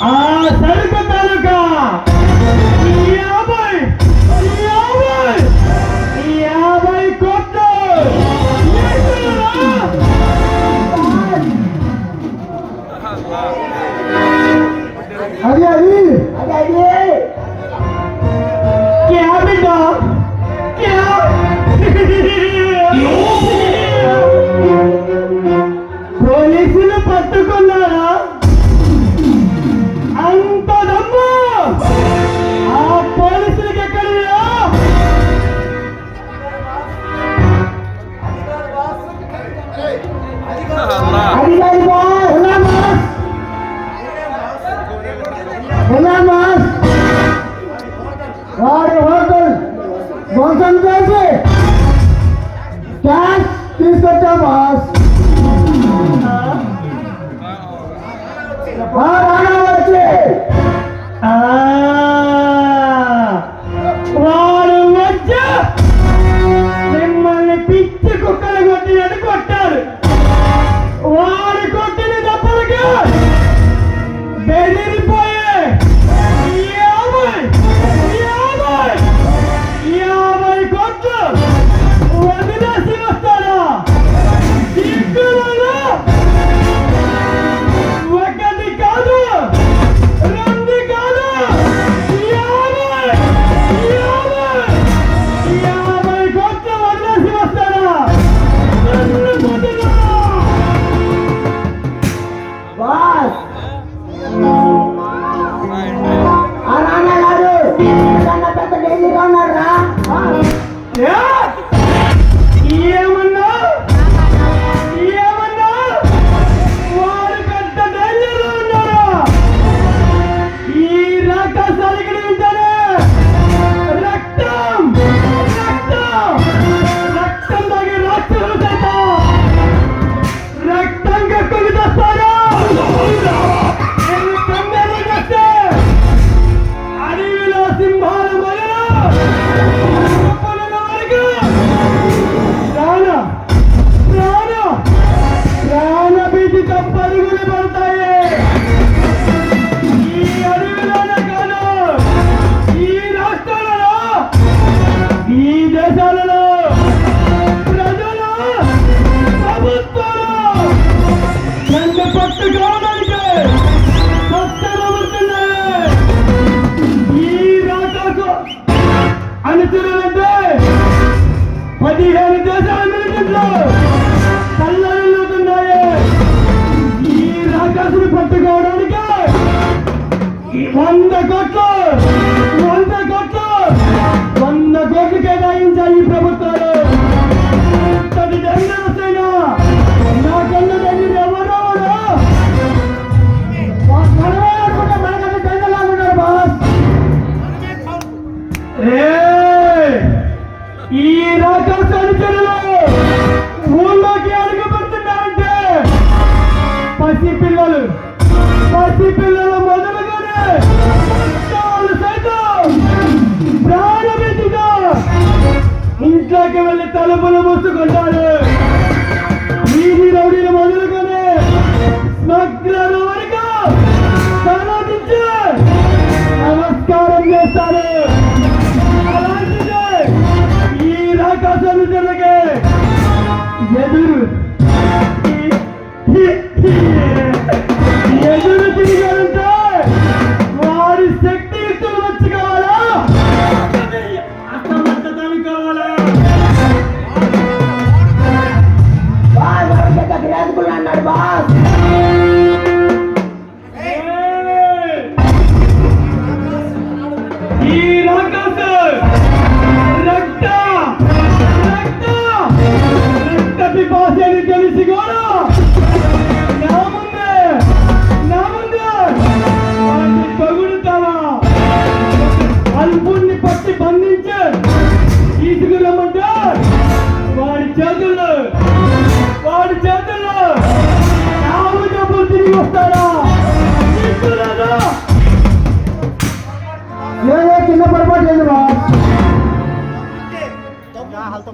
ఆ సరుకు తనక ఎలామాస్ వారి హోటల్ మోసం చేసి క్యాష్ తీసుకొచ్చా బాస్ వచ్చి వాడు వచ్చి మిమ్మల్ని పిచ్చి కుక్కలు కొట్టినట్టు కొట్టారు చేశానంటే పదిహేను దేశాల మిలిటెంట్లు తల్లడిల్లుతున్నాయి ఈ రాకాసుని పట్టుకోవడానికి వంద కోట్లు వంద కోట్లు వంద కోట్లు కేటాయించాయి ఈ ప్రభుత్వాలు. వెనక్కి వెళ్ళి తలుపులు మూసుకుంటాడు వీధి రౌడీలు మొదలుకొని స్మగ్లర్ వరకు నమస్కారం చేస్తాను तो